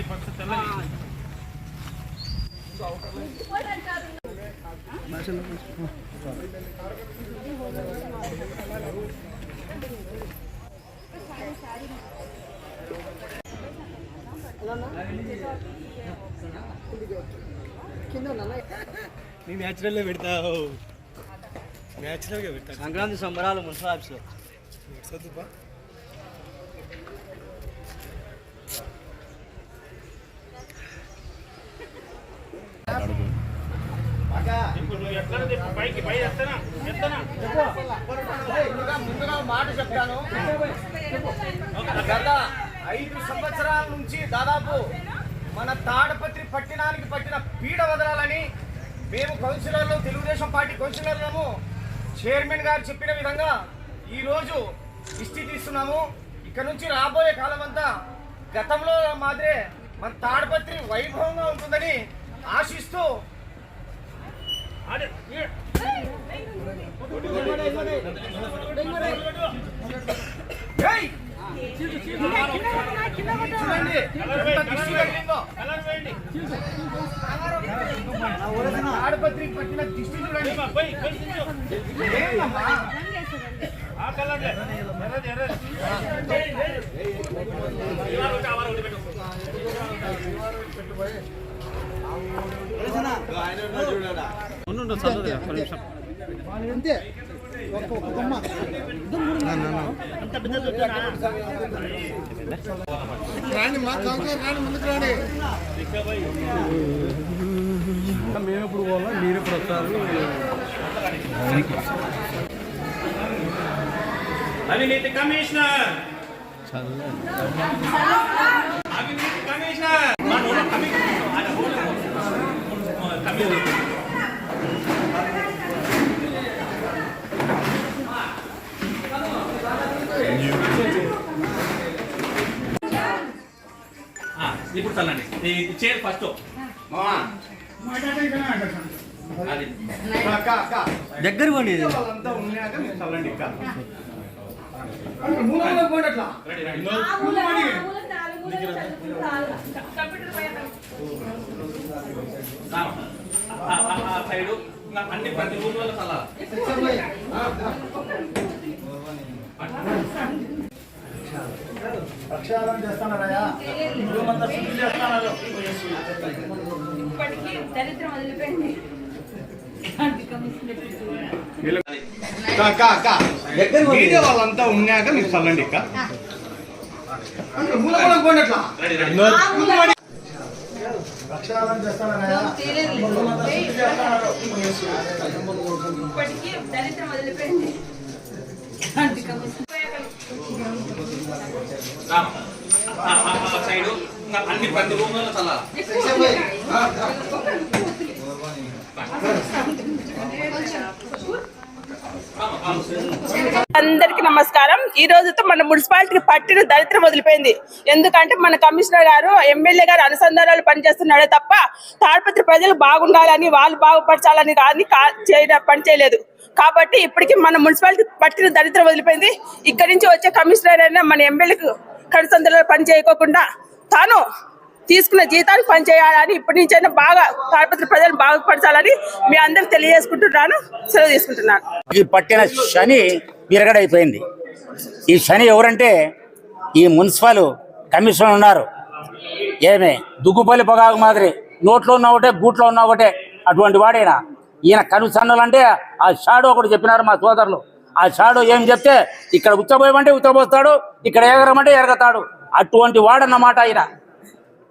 తెల్లది పచ్చ తెల్లది న్యాచురల్గా పెడతావు. న్యాచురల్గా పెడతా సంక్రాంతి సంబరాలు మున్సిపాలిటీ ముందుగా మాట చెప్తాను. గత ఐదు సంవత్సరాల నుంచి దాదాపు మన తాడపత్రి పట్టణానికి పట్టిన పీడ వదలాలని మేము కౌన్సిలర్లు తెలుగుదేశం పార్టీ కౌన్సిలర్లము చైర్మన్ గారు చెప్పిన విధంగా ఈరోజు ఇష్టి తీస్తున్నాము. ఇక్కడ నుంచి రాబోయే కాలం అంతా గతంలో మాదిరే మన తాడపత్రి వైభవంగా ఉంటుందని ఆశిస్తూ ఆడపత్రికి పట్టిన దిష్టి చూడండి ఎంత దిష్టి తగిలిందో. రాండి మా కౌన్సిలర్ రాండి ముందుకు రాండి మేము ఎప్పుడు పోవాలా మీరు ఎప్పుడు వస్తారు అవినీతి కమిషనర్ అవినీతి కమిషనర్ కమిషనర్ ఆయన ఊళ్ళో కమిషనర్ ఆ, ఇప్పుడు చల్లండి ఈ చైర్ ఫస్ట్ అది అక్క అక్క దగ్గర పోండి ఇది. వాళ్ళంతా ఉన్నాక మీరు చల్లండి ఇక్క మూలలో పోండి. అట్లా. Ready ready. రామ. ఆ, ఆ, ఆ సైడు ఇంకా అన్ని ప్రతి ఊర్లో ప్రక్షాళన చేస్తున్నారయ్యా. ఇల్లుమంతా శుద్ధి చేస్తున్నారు. ఇప్పటికీ దరిద్రం వదిలిపోయింది. అక్క అక్క మీడియా వాళ్ళంతా ఉన్నాక మీరు చల్లండి ఇక్క మూలలో పోండి అట్లా. Ready ready. ప్రక్షాళన చేస్తున్నారయ్యా. ఇల్లుమంతా శుద్ధి చేస్తున్నారు. ఇప్పటికీ దరిద్రం వదిలిపోయింది. రామ. ఆ, ఆ, ఆ సైడు అన్ని ప్రతి చల్లాలి అందరికి నమస్కారం. ఈ రోజుతో మన మున్సిపాలిటీకి పట్టిన దరిద్రం వదిలిపోయింది. ఎందుకంటే మన కమిషనర్ గారు ఎమ్మెల్యే గారు అనుసంధానాలు పనిచేస్తున్నాడే తప్ప తాడిపత్రి ప్రజలు బాగుండాలని వాళ్ళు బాగుపరచాలని కానీ చేయడం పని చేయలేదు. కాబట్టి ఇప్పటికీ మన మున్సిపాలిటీ పట్టిన దరిద్రం వదిలిపోయింది. ఇక్కడి నుంచి వచ్చే కమిషనర్ అయినా మన ఎమ్మెల్యేకు కడుసందులో పని చేయకోకుండా తాను తీసుకున్న జీతానికి పని చేయాలని ఇప్పటి నుంచైనా బాగా తాడిపత్రి ప్రజలు బాగుపరచాలని మీ అందరికి తెలియజేసుకుంటున్నాను సెలవు తీసుకుంటున్నాను. ఈ పట్టిన శని విరగడైపోయింది. ఈ శని ఎవరంటే ఈ మున్సిపల్ కమిషనర్ ఉన్నారు. ఏమే? దుగ్గుపల్లి పొగాకు మాదిరి. నోట్లో ఉన్న ఒకటే గూట్లో ఉన్న ఒకటే అటువంటి వాడైనా? ఈయన కనుసన్నులు అంటే ఆ షాడో ఒకటి చెప్పినారు మా సోదరులు ఆ షాడో ఏం చెప్తే ఇక్కడ ఉచ్చబోయమంటే ఉచ్చబోస్తాడు ఇక్కడ ఎగరమంటే ఎరగతాడు అటువంటి వాడన్నమాట ఆయన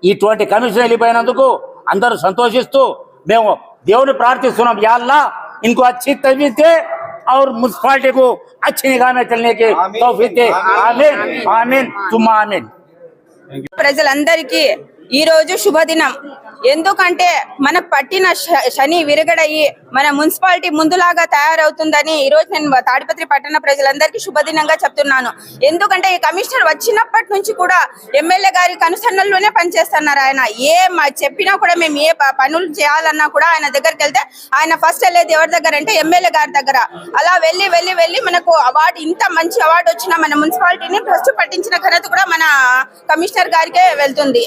ఇటువంటి కమిషన్ వెళ్ళిపోయినందుకు అందరూ సంతోషిస్తూ మేము దేవుని ప్రార్థిస్తున్నాం యాల్లా ఇంకో अच्छी तबीयत दे और म्यूनसिपालिटी को अच्छी निगाह में चलने की तौफीक दे आमीन आमीन तुम आमीन ప్రజలందరికీ ఈ రోజు శుభదినం. ఎందుకంటే మన పట్టిన శని విరగడయి మన మున్సిపాలిటీ ముందులాగా తయారవుతుందని ఈ రోజు నేను తాడిపత్రి పట్టణ ప్రజలందరికీ శుభదినంగా చెప్తున్నాను. ఎందుకంటే ఈ కమిషనర్ వచ్చినప్పటి నుంచి కూడా ఎమ్మెల్యే గారి కనుసన్నల్లోనే పనిచేస్తున్నారు ఆయన. ఏ చెప్పినా కూడా మేము ఏ పనులు చేయాలన్నా కూడా ఆయన దగ్గరికి వెళ్తే ఆయన ఫస్ట్ వెళ్ళేది ఎవరి దగ్గర అంటే ఎమ్మెల్యే గారి దగ్గర. అలా వెళ్ళి వెళ్ళి వెళ్ళి మనకు అవార్డు ఇంత మంచి అవార్డు వచ్చిన మన మున్సిపాలిటీని ఫస్ట్ పట్టించిన ఘనత కూడా మన కమిషనర్ గారికే వెళ్తుంది.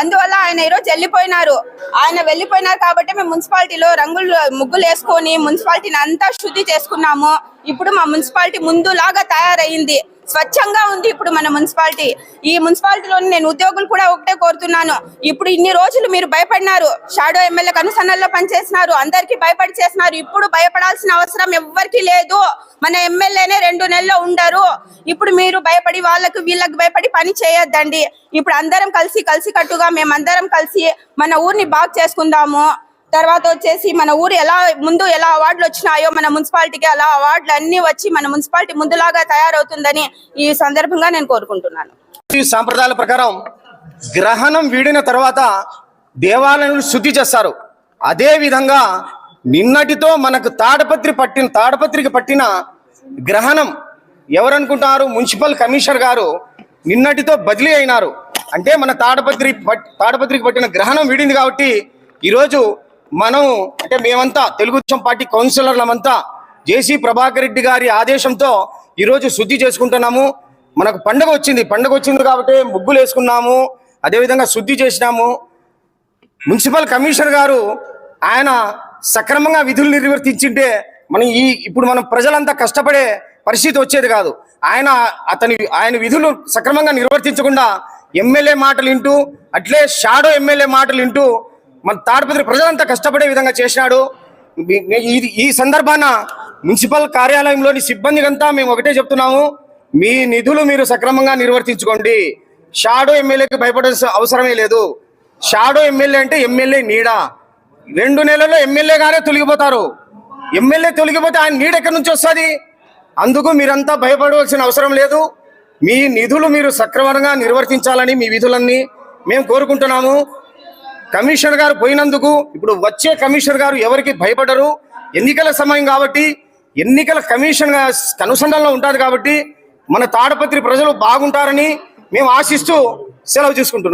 అందువల్ల ఆయన ఈరోజు వెళ్ళిపోయినారు. ఆయన వెళ్ళిపోయినారు కాబట్టి మేము మున్సిపాలిటీలో రంగులు ముగ్గులు వేసుకొని మున్సిపాలిటీని అంతా శుద్ధి చేసుకున్నాము. ఇప్పుడు మా మున్సిపాలిటీ ముందులాగా తయారయ్యింది స్వచ్ఛంగా ఉంది ఇప్పుడు మన మున్సిపాలిటీ. ఈ మున్సిపాలిటీలోని నేను ఉద్యోగులు కూడా ఒకటే కోరుతున్నాను. ఇప్పుడు ఇన్ని రోజులు మీరు భయపడినారు. షాడో ఎమ్మెల్యే కనుసన్నల్లో పనిచేసినారు. అందరికీ భయపడి చేసినారు. ఇప్పుడు భయపడాల్సిన అవసరం ఎవ్వరికీ లేదు. మన ఎమ్మెల్యేనే రెండు నెలల్లో ఉండరు. ఇప్పుడు మీరు భయపడి వాళ్ళకు వీళ్ళకి భయపడి పని చేయొద్దండి. ఇప్పుడు అందరం కలిసి కలిసి కట్టుగా మేమందరం కలిసి మన ఊరిని బాగు చేసుకుందాము. తర్వాత వచ్చేసి మన ఊరు ఎలా ముందు ఎలా అవార్డులు వచ్చినాయో మన మున్సిపాలిటీకి అలా అవార్డులు అన్ని వచ్చి మన మున్సిపాలిటీ ముందులాగా తయారవుతుందని ఈ సందర్భంగా నేను కోరుకుంటున్నాను. ఈ సాంప్రదాయాల ప్రకారం గ్రహణం వీడిన తర్వాత దేవాలయాలను శుద్ధి చేస్తారు. అదే విధంగా నిన్నటితో మనకు తాడపత్రి పట్టిన తాడపత్రికి పట్టిన గ్రహణం ఎవరనుకుంటారు మున్సిపల్ కమిషనర్ గారు నిన్నటితో బదిలీ అయినారు. అంటే మన తాడపత్రి పట్- తాడపత్రికి పట్టిన గ్రహణం వీడింది కాబట్టి ఈరోజు మనం అంటే మేమంతా తెలుగుదేశం పార్టీ కౌన్సిలర్లమంతా జేసీ ప్రభాకర్ రెడ్డి గారి ఆదేశంతో ఈరోజు శుద్ధి చేసుకుంటున్నాము. మనకు పండగ వచ్చింది. పండగ వచ్చింది కాబట్టి ముగ్గులు వేసుకున్నాము. అదేవిధంగా శుద్ధి చేసినాము. మున్సిపల్ కమిషనర్ గారు ఆయన సక్రమంగా విధులు నిర్వర్తించింటే మనం ఈ ఇప్పుడు మనం ప్రజలంతా కష్టపడే పరిస్థితి వచ్చేది కాదు. ఆయన అతని ఆయన విధులు సక్రమంగా నిర్వర్తించకుండా ఎమ్మెల్యే మాటలు వింటూ అట్లే షాడో ఎమ్మెల్యే మాటలు వింటూ మన తాడిపత్రి ప్రజలంతా కష్టపడే విధంగా చేసినాడు. ఇది ఈ- ఈ సందర్భాన మున్సిపల్ కార్యాలయంలోని సిబ్బందికంతా మేము ఒకటే చెప్తున్నాము. మీ నిధులు మీరు సక్రమంగా నిర్వర్తించుకోండి. షాడో ఎమ్మెల్యేకి భయపడాల్సిన అవసరమే లేదు. షాడో ఎమ్మెల్యే అంటే ఎమ్మెల్యే నీడ. రెండు నెలల్లో ఎమ్మెల్యేగానే తొలగిపోతారు. ఎమ్మెల్యే తొలగిపోతే ఆయన నీడ ఎక్కడి నుంచి వస్తుంది? అందుకు మీరంతా భయపడవలసిన అవసరం లేదు. మీ నిధులు మీరు సక్రమంగా నిర్వర్తించాలని మీ విధులన్నీ మేము కోరుకుంటున్నాము. కమిషనర్ గారు పోయినందుకు ఇప్పుడు వచ్చే కమిషనర్ గారు ఎవరికి భయపడరు. ఎన్నికల సమయం కాబట్టి ఎన్నికల కమిషన్ అనుసంధానంలో ఉంటుంది కాబట్టి మన తాడపత్రి ప్రజలు బాగుంటారని మేము ఆశిస్తూ సెలవు తీసుకుంటున్నాం.